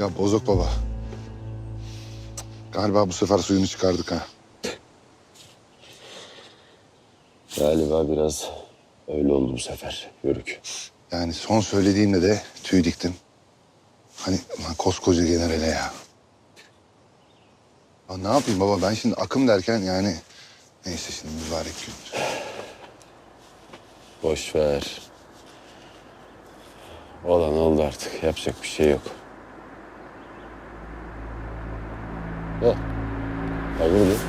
Ya Bozok Baba. Galiba bu sefer suyunu çıkardık ha. Galiba biraz öyle oldu bu sefer Yörük. Yani son söylediğinde de tüy diktim. Hani lan koskoca generale ya. ya. Ne yapayım baba ben şimdi akım derken yani... Neyse şimdi mübarek gün. Boş ver. Olan oldu artık. Yapacak bir şey yok. Oh. Hayırdır?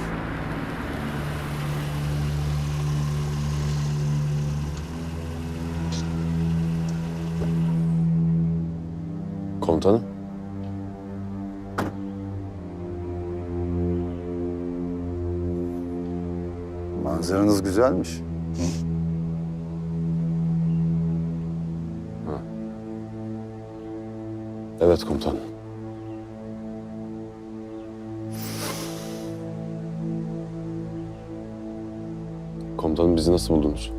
Komutanım. Manzaranız güzelmiş. Evet komutanım. Komutanım bizi nasıl buldunuz?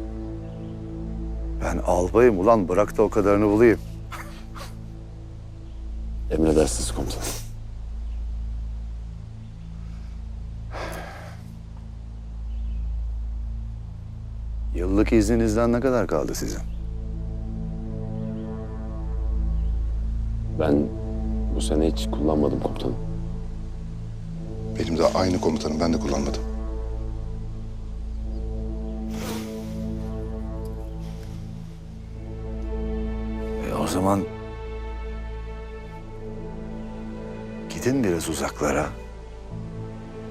Ben albayım ulan bırak da o kadarını bulayım. Emredersiniz komutanım. Yıllık izninizden ne kadar kaldı sizin? Ben bu sene hiç kullanmadım komutanım. Benim de aynı komutanım ben de kullanmadım. Zaman gidin biraz uzaklara.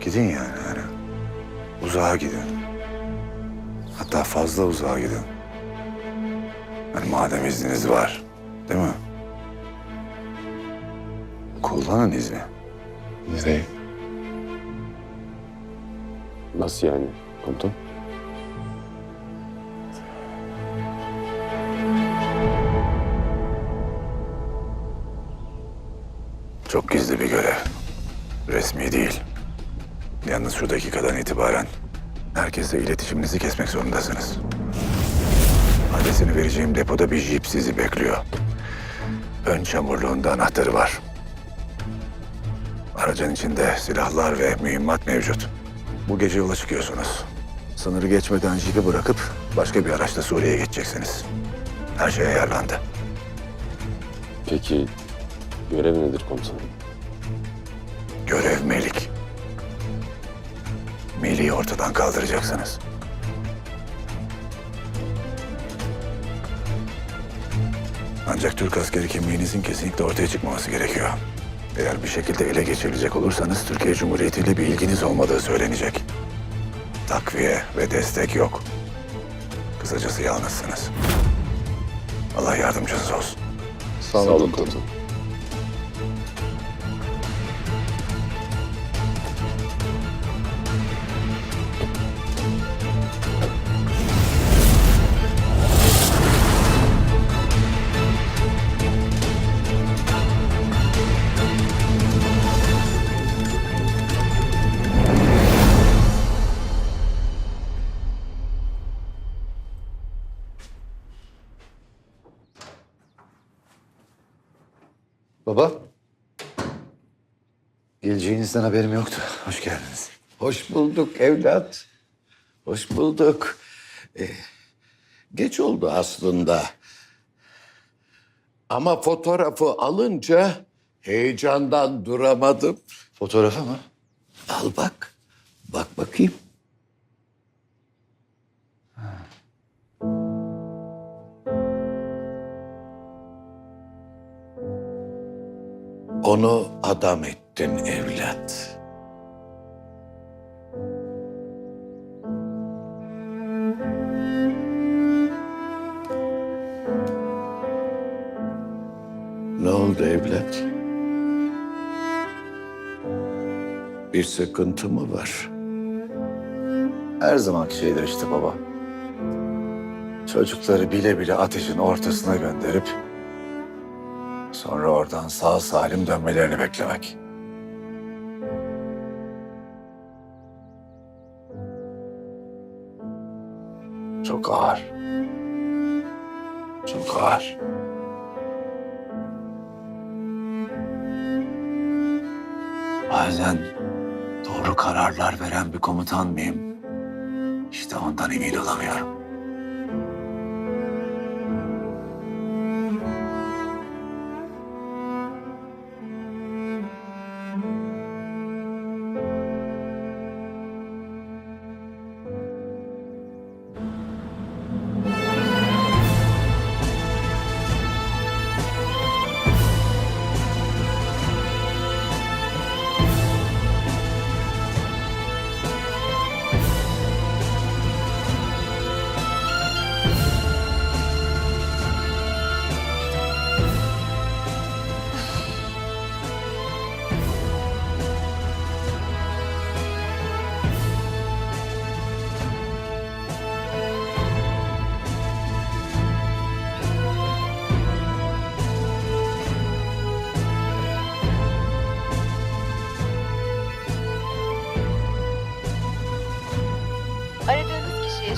Gidin yani yani. Uzağa gidin. Hatta fazla uzağa gidin. Hani madem izniniz var, değil mi? Kullanın izni. Nereye? Nasıl yani komutan? Gizli bir görev. Resmi değil. Yalnız şu dakikadan itibaren herkesle iletişiminizi kesmek zorundasınız. Adresini vereceğim depoda bir jip sizi bekliyor. Ön çamurluğunda anahtarı var. Aracın içinde silahlar ve mühimmat mevcut. Bu gece yola çıkıyorsunuz. Sınırı geçmeden jipi bırakıp başka bir araçla Suriye'ye geçeceksiniz. Her şey ayarlandı. Peki görev nedir komutanım? Melih'i ortadan kaldıracaksınız. Ancak Türk askeri kimliğinizin kesinlikle ortaya çıkmaması gerekiyor. Eğer bir şekilde ele geçirilecek olursanız Türkiye Cumhuriyeti ile bir ilginiz olmadığı söylenecek. Takviye ve destek yok. Kısacası yalnızsınız. Allah yardımcınız olsun. Sağ olun, Sağ olun komutanım. Geleceğinizden haberim yoktu. Hoş geldiniz. Hoş bulduk evlat. Hoş bulduk. Ee, geç oldu aslında. Ama fotoğrafı alınca heyecandan duramadım. Fotoğrafı mı? Al bak. Bak bakayım. Onu adam ettin evlat. Ne oldu evlat? Bir sıkıntı mı var? Her zamanki şeyler işte baba. Çocukları bile bile ateşin ortasına gönderip sonra oradan sağ salim dönmelerini beklemek. Çok ağır. Çok ağır. Bazen doğru kararlar veren bir komutan mıyım? İşte ondan emin olamıyorum.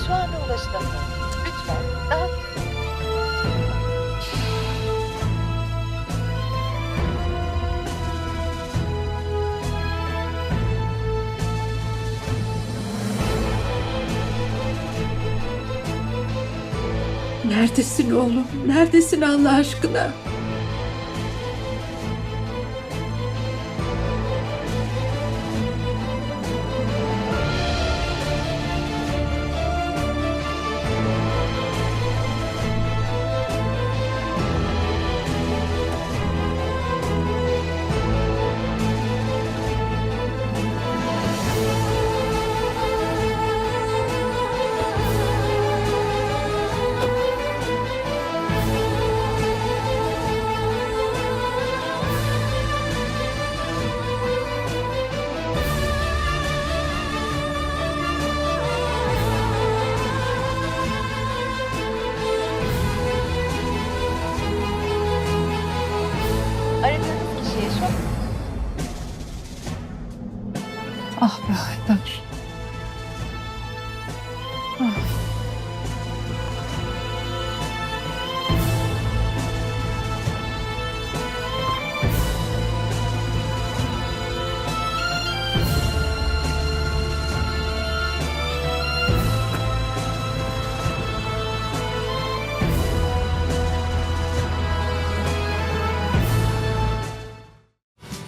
Şu anda ulaşılamıyor. Lütfen daha Neredesin oğlum? Neredesin Allah aşkına?